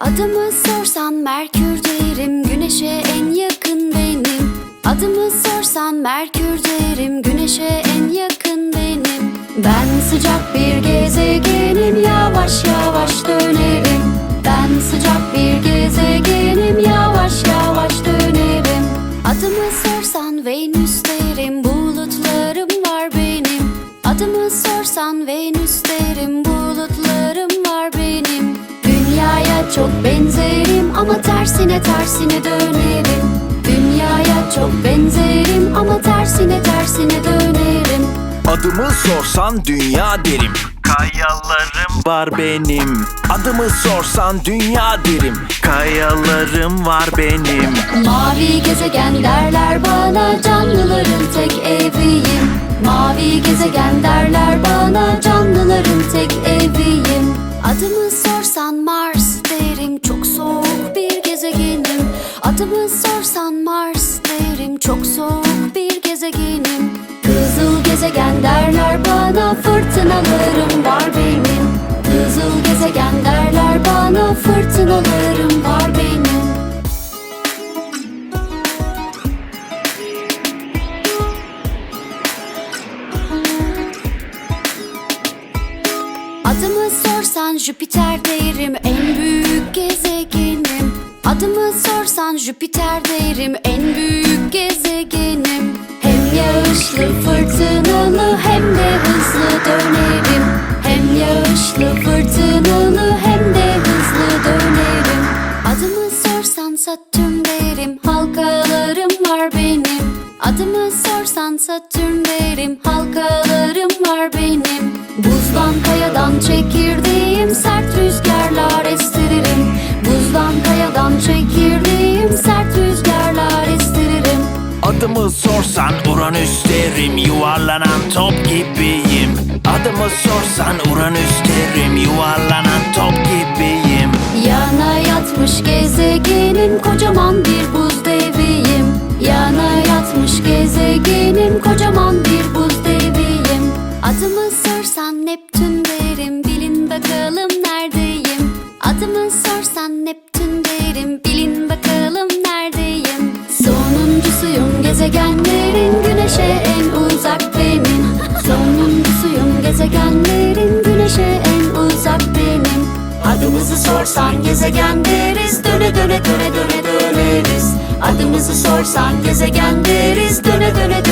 Adımı sorsan Merkür derim Güneşe en yakın benim. Adımı sorsan Merkür derim Güneşe en yakın benim. Ben sıcak bir gezegenim Adımı sorsan Venüs derim Bulutlarım var benim. Dünyaya çok benzerim ama tersine tersine dönerim. Dünyaya çok benzerim ama tersine tersine dönerim. Adımı sorsan dünya derim. Kayalarım var benim. Adımı sorsan dünya derim. Kayalarım var benim. Mavi gezegen derler bana canlıların tek eviyim. Mavi gezegen derler çok soğuk bir gezegenim. Adımı sorsan Mars derim. Çok soğuk bir gezegenim. Kızıl gezegen derler bana fırtınalarım var benim Adımı sorsan Jüpiter derim en büyük gezegenim. Adımı sorsan Jüpiter derim en büyük gezegenim. Hem yağışlı fırtınalı hem de hızlı dönerim. Hem yağışlı fırtınalı hem de hızlı dönerim. Adımı sorsan Satürn derim halkalarım var benim. Adımı sorsan Satürn derim halkalarım var benim. Buzdan kayadan çekirdeğim sert rüzgarlar estiririm. Buzdan kayadan çekirdeğim sert rüzgarlar estiririm. Adımı sorsan Uranüs derim Yuvarlanan top gibiyim. Adımı sorsan Uranüs derim Yuvarlanan top gibiyim. Yana yatmış gezegenim kocaman bir buz deviyim. Yana yatmış gezegenim kocaman bir buz deviyim. Adımı sorsan Neptün derim bilin bakalım neredeyim? Adımı sorsan Neptün derim bilin bakalım neredeyim? Sonuncusuyum gezegenlerin güneşe en uzak benim. Sonuncusuyum gezegenlerin güneşe en uzak benim. Adımızı sorsan gezegen deriz Döne döne döne döne döneriz. Adımızı sorsan gezegen deriz Döne döne